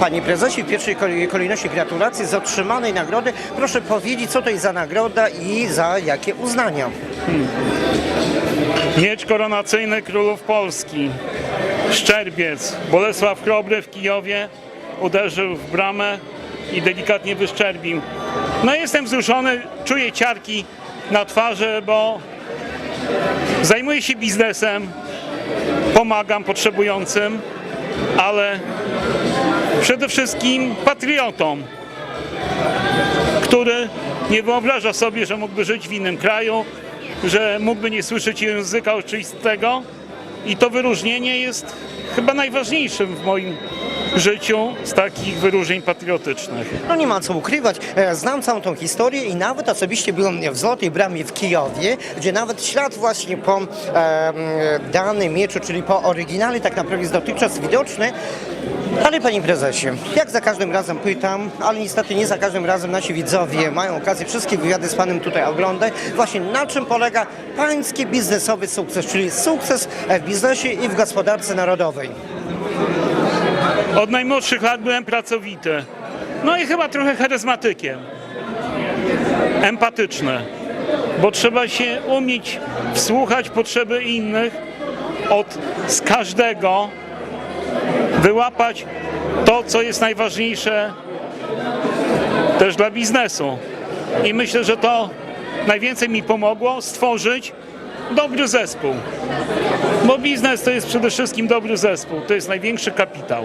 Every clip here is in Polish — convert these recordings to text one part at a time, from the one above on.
Panie prezesie, w pierwszej kolej- kolejności gratulacje z otrzymanej nagrody. Proszę powiedzieć, co to jest za nagroda i za jakie uznania. Miecz koronacyjny królów Polski. Szczerbiec. Bolesław Chrobry w Kijowie uderzył w bramę i delikatnie wyszczerbił. No jestem wzruszony, czuję ciarki na twarzy, bo zajmuję się biznesem, pomagam potrzebującym, ale przede wszystkim patriotom, który nie wyobraża sobie, że mógłby żyć w innym kraju, że mógłby nie słyszeć języka oczywistego. I to wyróżnienie jest chyba najważniejszym w moim życiu z takich wyróżnień patriotycznych. No nie ma co ukrywać, e, znam całą tą historię i nawet osobiście byłem w Złotej Bramie w Kijowie, gdzie nawet ślad właśnie po e, danym mieczu, czyli po oryginale tak naprawdę jest dotychczas widoczny. Ale panie prezesie, jak za każdym razem pytam, ale niestety nie za każdym razem nasi widzowie mają okazję wszystkie wywiady z panem tutaj oglądać, właśnie na czym polega pański biznesowy sukces, czyli sukces w biznesie i w gospodarce narodowej. Od najmłodszych lat byłem pracowity. No i chyba trochę charyzmatykiem. Empatyczny. Bo trzeba się umieć wsłuchać potrzeby innych, od z każdego wyłapać to, co jest najważniejsze też dla biznesu. I myślę, że to najwięcej mi pomogło stworzyć dobry zespół. Bo biznes to jest przede wszystkim dobry zespół, to jest największy kapitał.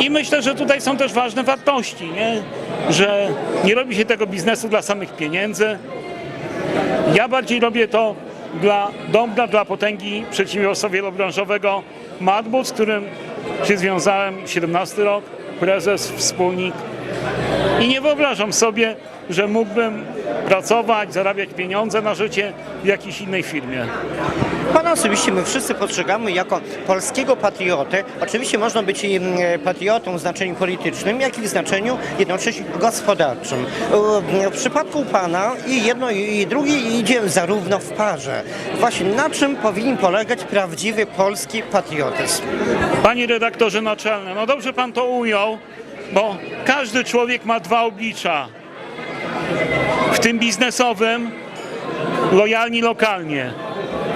I myślę, że tutaj są też ważne wartości, nie? że nie robi się tego biznesu dla samych pieniędzy. Ja bardziej robię to dla dobra, dla potęgi przedsiębiorstwa wielobranżowego Madbus, z którym się związałem 17 rok, prezes, wspólnik. I nie wyobrażam sobie, że mógłbym pracować, zarabiać pieniądze na życie w jakiejś innej firmie. Pana osobiście my wszyscy postrzegamy jako polskiego patriotę. Oczywiście można być i, mm, patriotą w znaczeniu politycznym, jak i w znaczeniu jednocześnie gospodarczym. W przypadku pana i jedno i drugie idzie zarówno w parze. Właśnie na czym powinien polegać prawdziwy polski patriotyzm? Panie redaktorze naczelny, no dobrze pan to ujął, bo każdy człowiek ma dwa oblicza. W tym biznesowym lojalni lokalnie.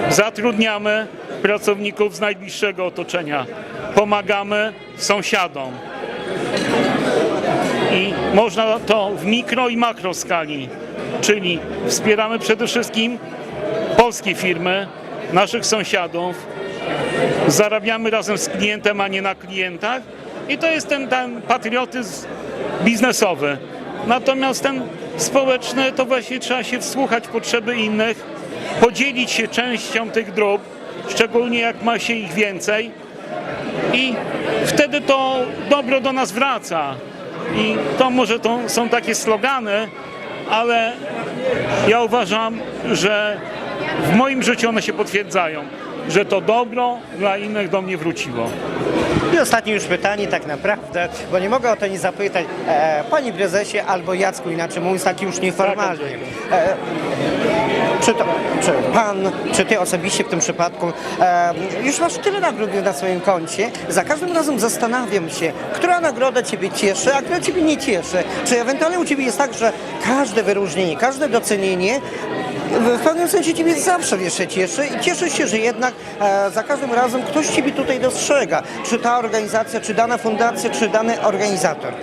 Zatrudniamy pracowników z najbliższego otoczenia. Pomagamy sąsiadom. I można to w mikro i makro skali, czyli wspieramy przede wszystkim polskie firmy, naszych sąsiadów, zarabiamy razem z klientem, a nie na klientach. I to jest ten, ten patriotyzm biznesowy. Natomiast ten społeczny to właśnie trzeba się wsłuchać potrzeby innych, podzielić się częścią tych dróg, szczególnie jak ma się ich więcej. I wtedy to dobro do nas wraca. I to może to są takie slogany, ale ja uważam, że w moim życiu one się potwierdzają, że to dobro dla innych do mnie wróciło. I ostatnie już pytanie tak naprawdę, bo nie mogę o to nie zapytać. E, panie prezesie albo Jacku, inaczej mówiąc tak już nieformalnie. E, czy, to, czy pan, czy ty osobiście w tym przypadku e, już masz tyle nagród na swoim koncie. Za każdym razem zastanawiam się, która nagroda ciebie cieszy, a która ciebie nie cieszy. Czy ewentualnie u ciebie jest tak, że każde wyróżnienie, każde docenienie w pewnym sensie Ciebie zawsze jeszcze cieszy i cieszę się, że jednak e, za każdym razem ktoś Ciebie tutaj dostrzega. Czy ta organizacja, czy dana fundacja, czy dany organizator.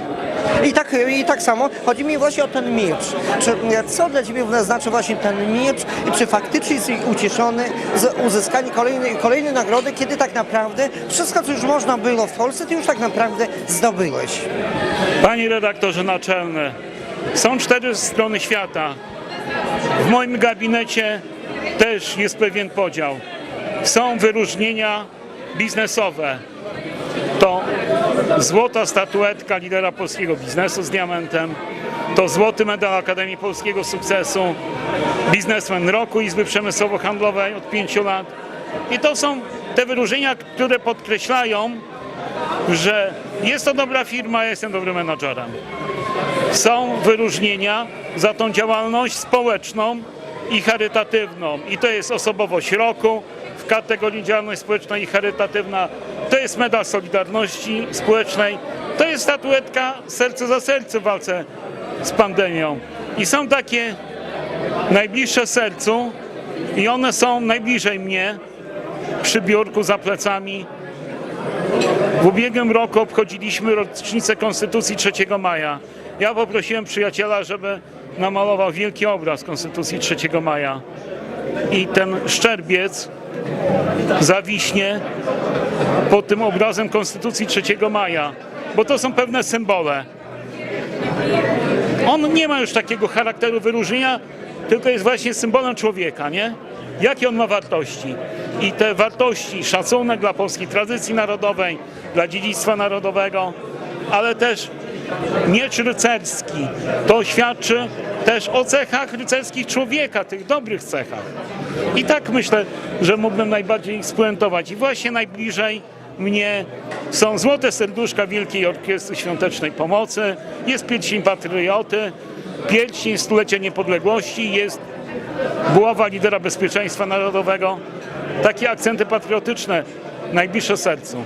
I tak, I tak samo chodzi mi właśnie o ten miecz. Czy, e, co dla Ciebie znaczy właśnie ten miecz i czy faktycznie jesteś ucieszony z uzyskania kolejnej, kolejnej nagrody, kiedy tak naprawdę wszystko, co już można było w Polsce, Ty już tak naprawdę zdobyłeś. Panie redaktorze naczelny, są cztery strony świata. W moim gabinecie też jest pewien podział. Są wyróżnienia biznesowe. To złota statuetka lidera polskiego biznesu z diamentem, to złoty medal Akademii Polskiego Sukcesu, biznesmen roku Izby Przemysłowo-Handlowej od pięciu lat. I to są te wyróżnienia, które podkreślają, że jest to dobra firma, ja jestem dobrym menadżerem. Są wyróżnienia za tą działalność społeczną i charytatywną. I to jest osobowość roku w kategorii działalność społeczna i charytatywna. To jest medal Solidarności Społecznej to jest statuetka serce za serce w walce z pandemią. I są takie najbliższe sercu i one są najbliżej mnie przy biurku za plecami. W ubiegłym roku obchodziliśmy rocznicę Konstytucji 3 maja. Ja poprosiłem przyjaciela, żeby namalował wielki obraz Konstytucji 3 maja. I ten szczerbiec zawiśnie pod tym obrazem Konstytucji 3 maja, bo to są pewne symbole. On nie ma już takiego charakteru wyróżnienia, tylko jest właśnie symbolem człowieka, nie? Jakie on ma wartości? I te wartości, szacunek dla polskiej tradycji narodowej, dla dziedzictwa narodowego, ale też miecz rycerski. To świadczy też o cechach rycerskich człowieka, tych dobrych cechach. I tak myślę, że mógłbym najbardziej spuentować. I właśnie najbliżej mnie są Złote Serduszka Wielkiej Orkiestry Świątecznej Pomocy, jest Pierścień Patrioty, Pierścień Stulecia Niepodległości, jest Buława Lidera Bezpieczeństwa Narodowego. Takie akcenty patriotyczne najbliższe sercu.